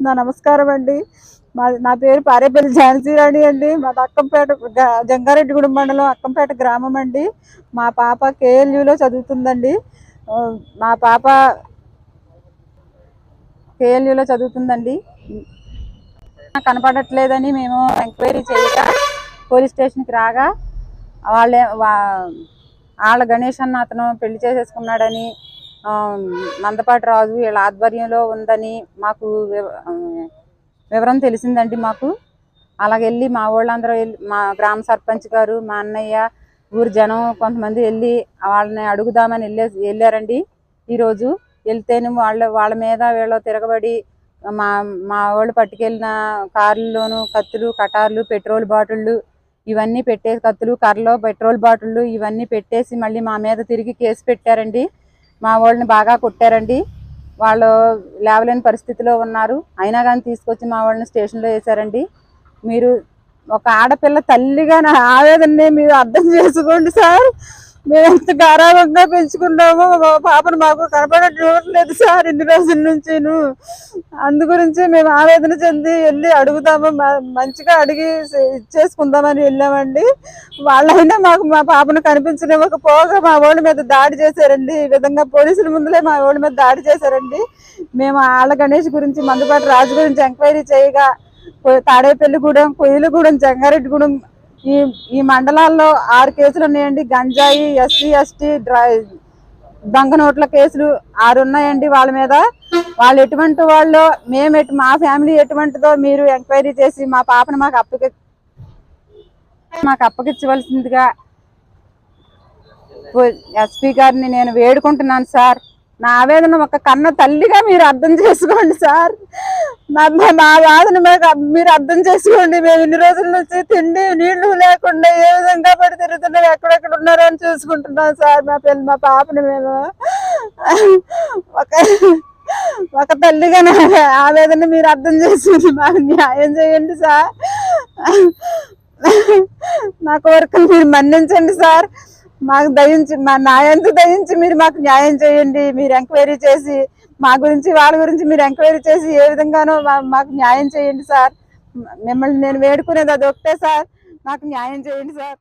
నా నమస్కారం అండి. మా నా పేరు పారేపల్లి ఝాన్సీ రాణి అండి. మాది అక్కంపేట జంగారెడ్డిగూడెం మండలం అక్కంపేట గ్రామం అండి. మా పాప కేఎల్యూలో చదువుతుందండి. మా పాప కేఎల్యూలో చదువుతుందండి. కనపడట్లేదని మేము ఎంక్వైరీ చేయగా పోలీస్ స్టేషన్కి రాగా వాళ్ళే వా- వాళ్ళ గణేష్ అన్న అతను పెళ్ళి చేసేసుకున్నాడని మందపాటి రాజు వీళ్ళ ఆధ్వర్యంలో ఉందని మాకు వివరం తెలిసిందండి మాకు. అలాగెళ్ళి మా వాళ్ళందరూ వెళ్ళి మా గ్రామ సర్పంచ్ గారు మా అన్నయ్య ఊరు జనం కొంతమంది వెళ్ళి వాళ్ళని అడుగుదామని వెళ్ళే వెళ్ళారండి ఈరోజు. వెళ్తేనే వాళ్ళ వాళ్ళ మీద వీళ్ళు తిరగబడి మా మా వాళ్ళు పట్టుకెళ్ళిన కార్లలోను కత్తులు కటార్లు పెట్రోల్ బాటిళ్ళు ఇవన్నీ పెట్టే కత్తులు కర్రలో పెట్రోల్ బాటిళ్ళు ఇవన్నీ పెట్టేసి మళ్ళీ మా మీద తిరిగి కేసు పెట్టారండి. మా వాళ్ళని బాగా కొట్టారండి. వాళ్ళు లేవలేని పరిస్థితిలో ఉన్నారు. అయినా కానీ తీసుకొచ్చి మా వాళ్ళని స్టేషన్లో వేశారండి. మీరు ఒక ఆడపిల్ల తల్లిగా నా ఆవేదనని మీరు అర్థం చేసుకోండి సార్. మేము ఎంత గారాబంగా మా పాపను మాకు కనపడట్లేదు సార్ ఇన్ని రోజుల నుంచి అందు గురించి మేము ఆవేదన చెంది వెళ్ళి అడుగుతాము మంచిగా అడిగి ఇచ్చేసుకుందామని వెళ్ళామండి. వాళ్ళైనా మాకు మా పాపను కనిపించనివ్వకపోగా మా వాళ్ళ మీద దాడి చేశారండి. ఈ విధంగా పోలీసుల ముందులే మా వాళ్ళ మీద దాడి చేశారండి. మేము ఆళ్ళ గణేష్ గురించి మందుపాటి రాజు గురించి ఎంక్వైరీ చేయగా తాడేపల్లిగూడెం కొయ్యలగూడెం జంగారెడ్డిగూడెం ఈ ఈ మండలాల్లో ఆరు కేసులు ఉన్నాయండి. గంజాయి ఎస్సీ ఎస్టీ డ్రై దొంగ నోట్ల కేసులు ఆరు ఉన్నాయండి వాళ్ళ మీద. వాళ్ళు ఎటువంటి వాళ్ళు మేము ఎటు మా ఫ్యామిలీ ఎటువంటిదో మీరు ఎంక్వైరీ చేసి మా పాపను మాకు అప్పకి మాకు అప్పగించవలసిందిగా ఎస్పీ గారిని నేను వేడుకుంటున్నాను సార్. నా ఆవేదన ఒక కన్న తల్లిగా మీరు అర్థం చేసుకోండి సార్. మా- మా బాధను మీరు అర్థం చేసుకోండి. మేము ఇన్ని రోజుల నుంచి తిండి నీళ్ళు లేకుండా ఏ విధంగా పడి తిరుగుతున్నాం ఎక్కడెక్కడ ఉన్నారో అని చూసుకుంటున్నాం సార్. మా పిల్ల మా పాపని మేము ఒక ఒక తల్లిగా నా ఆవేదన మీరు అర్థం చేసుకుని మాకు న్యాయం చేయండి సార్. నా కోరికలు మీరు మన్నించండి సార్. మాకు దయించి మా న్యాయంతో దయించి మీరు మాకు న్యాయం చేయండి మీరు ఎంక్వైరీ చేసి మా గురించి వాళ్ళ గురించి మీరు ఎంక్వైరీ చేసి ఏ విధంగానో మాకు న్యాయం చేయండి సార్. మిమ్మల్ని నేను వేడుకునేది అది ఒకటే సార్. నాకు న్యాయం చేయండి సార్.